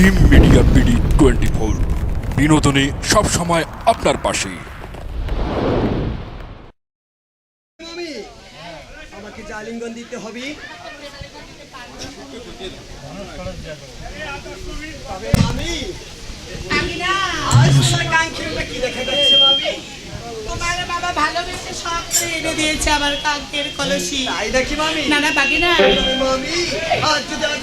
Jim media BD twenty four বিনোদনে সবসময় আপনার পাশে। আমাকে যে আলিঙ্গন দিতে হবে। কি দেখা যাচ্ছে তোমার বাবা ভালোবেসে সব এনে দিয়েছে আমার কাকের কলসি। তাই নাকি মামি না না বাকি না। মামি আজ যদি আজ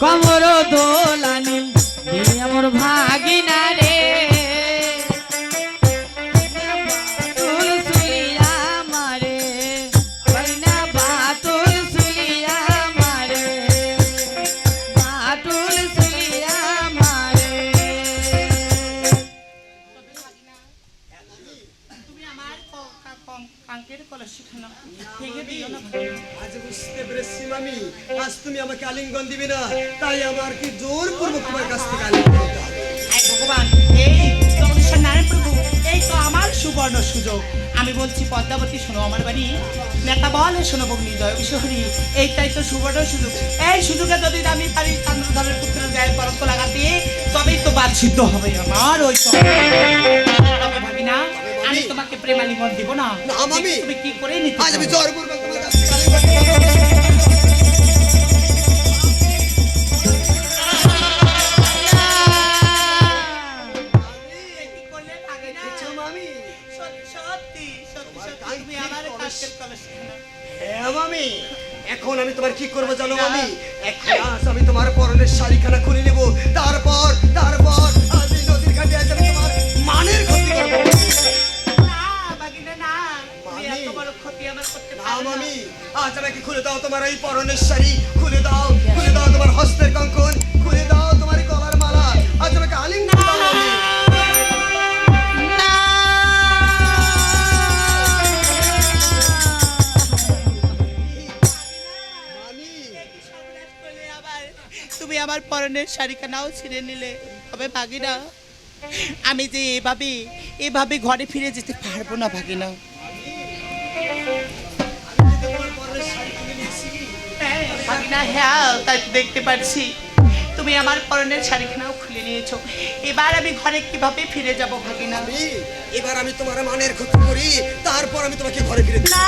কমর দোলানি আমার ভাগিনা রে। বাতুল সুলিয়া মারে ওইনা বাতুল সুলিয়া মারে বাতুল সুলিয়া মারে তুমি আমার কাঙ্কের কলসি খানা ভেঙে দিও না আজ বুঝতে পেরেছি মামি। আজ তুমি আমাকে আলিঙ্গন দিবে না তাই আমার কি জোর পূর্বক তোমার কাছ থেকে আলিঙ্গন নিতে হবে? ভগবান এই নারায়ণ প্রভু এই তো আমার সুবর্ণ সুযোগ। আমি বলছি পদ্মাবতী শোনো আমার বাড়ি। নেতা বলে শোনো ভগ্নি জয় বিশ্বহরি এইটাই তো সুবর্ণ সুযোগ। এই সুযোগে যদি আমি পারি চন্দ্রধরের পুত্রের গায়ে পরক লাগাতে তবেই তো বাদ সিদ্ধ হবে আমার ওই না আমি তোমাকে দিব না। তুমি কি করে নিতে আজ আমি জোর তোমার কাছ এখন আমি তোমার কি করব জানো এখন আমি তোমার পরনের শাড়িখানা খুলে নেব। তারপর তারপর আমার পরনের শাড়িখানাও ছিঁড়ে নিলে। তবে ভাগিনা আমি যে এভাবে এভাবে ঘরে ফিরে যেতে পারব না ভাগিনা। ভাগিনা হ্যাঁ তাই দেখতে পাচ্ছি তুমি আমার পরনের শাড়িখানাও খুলে নিয়েছো। এবার আমি ঘরে কীভাবে ফিরে যাব ভাগিনা? আমি এবার আমি তোমার মানের ক্ষতি করি তারপর আমি তোমাকে ঘরে ফিরে না।